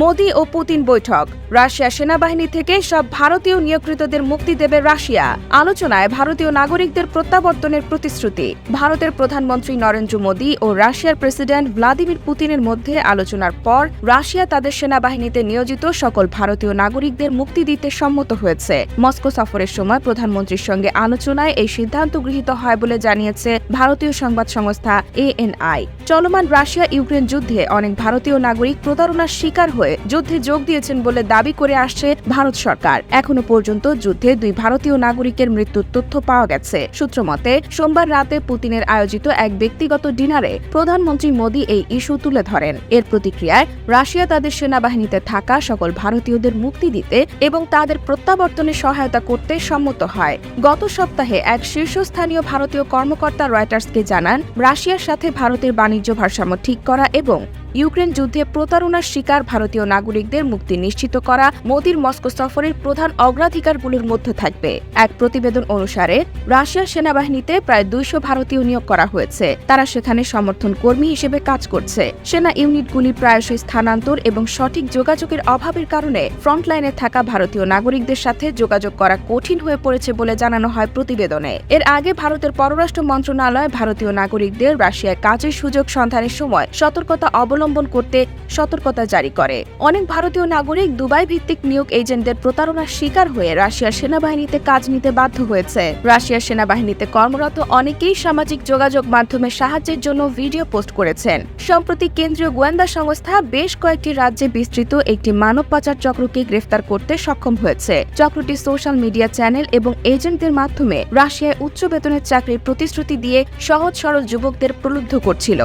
মোদি ও পুতিন বৈঠক। রাশিয়া সেনাবাহিনী থেকে সব ভারতীয় নিয়োগকৃতদের মুক্তি দেবে রাশিয়া। আলোচনায় ভারতীয় নাগরিকদের প্রত্যাবর্তনের প্রতিশ্রুতি। ভারতের প্রধানমন্ত্রী নরেন্দ্র মোদী ও রাশিয়ার প্রেসিডেন্ট ভ্লাদিমির পুতিনের মধ্যে আলোচনার পর রাশিয়া তাদের সেনাবাহিনীতে নিয়োজিত সকল ভারতীয় নাগরিকদের মুক্তি দিতে সম্মত হয়েছে। মস্কো সফরের সময় প্রধানমন্ত্রীর সঙ্গে আলোচনায় এই সিদ্ধান্ত গৃহীত হয় বলে জানিয়েছে ভারতীয় সংবাদ সংস্থা এএনআই। চলমান রাশিয়া ইউক্রেন যুদ্ধে অনেক ভারতীয় নাগরিক প্রতারণার শিকার হয়ে যুদ্ধে যোগ দিয়েছেন বলে দাবি করে আসছে ভারত সরকার। এখনও পর্যন্ত যুদ্ধে দুই ভারতীয় নাগরিকের মৃত্যুর তথ্য পাওয়া গেছে। সূত্রমতে সোমবার রাতে পুতিনের আয়োজিত এক ব্যক্তিগত ডিনারে প্রধানমন্ত্রী মোদী এই ইস্যু তুলে ধরেন। এর প্রতিক্রিয়ায় রাশিয়া তাদের সেনাবাহিনীতে থাকা সকল ভারতীয়দের মুক্তি দিতে এবং তাদের প্রত্যাবর্তনে সহায়তা করতে সম্মত হয়। গত সপ্তাহে এক শীর্ষস্থানীয় ভারতীয় কর্মকর্তা রয়টার্সকে জানান, রাশিয়ার সাথে ভারতের বাণিজ্য ভারসাম্য ঠিক করা এবং ইউক্রেন যুদ্ধে প্রতারণার শিকার ভারতীয় নাগরিকদের মুক্তি নিশ্চিত করা মোদির মস্কো সফরের প্রধান অগ্রাধিকারগুলোর মধ্যে থাকবে। এক প্রতিবেদন অনুসারে রাশিয়ার সেনাবাহিনীতে প্রায় দুইশো ভারতীয় নিয়োগ করা হয়েছে। তারা সেখানে সমর্থন কর্মী হিসেবে কাজ করছে। সেনা ইউনিটগুলি প্রায়শই স্থানান্তর এবং সঠিক যোগাযোগের অভাবের কারণে ফ্রন্টলাইনে থাকা ভারতীয় নাগরিকদের সাথে যোগাযোগ করা কঠিন হয়ে পড়েছে বলে জানানো হয় প্রতিবেদনে। এর আগে ভারতের পররাষ্ট্র মন্ত্রণালয় ভারতীয় নাগরিকদের রাশিয়ায় কাজের সুযোগ সন্ধানের সময় সতর্কতা অবলম্বন করতে সতর্কতা জারি করে। অনেক ভারতীয় নাগরিক দুবাই ভিত্তিক নিয়োগ এজেন্টদের প্রতারণার শিকার হয়ে রাশিয়ার সেনাবাহিনীতে কাজ নিতে বাধ্য হয়েছে। রাশিয়ার সেনাবাহিনীতে কর্মরত অনেকেই সামাজিক যোগাযোগ মাধ্যমে সাহায্যের জন্য ভিডিও পোস্ট করেছেন। সম্প্রতি কেন্দ্রীয় গোয়েন্দা সংস্থা বেশ কয়েকটি রাজ্যে বিস্তৃত একটি মানব পাচার চক্রকে গ্রেফতার করতে সক্ষম হয়েছে। চক্রটি সোশ্যাল মিডিয়া চ্যানেল এবং এজেন্টদের মাধ্যমে রাশিয়ায় উচ্চ বেতনের চাকরির প্রতিশ্রুতি দিয়ে সহজ সরল যুবকদের প্রলুব্ধ করছিল।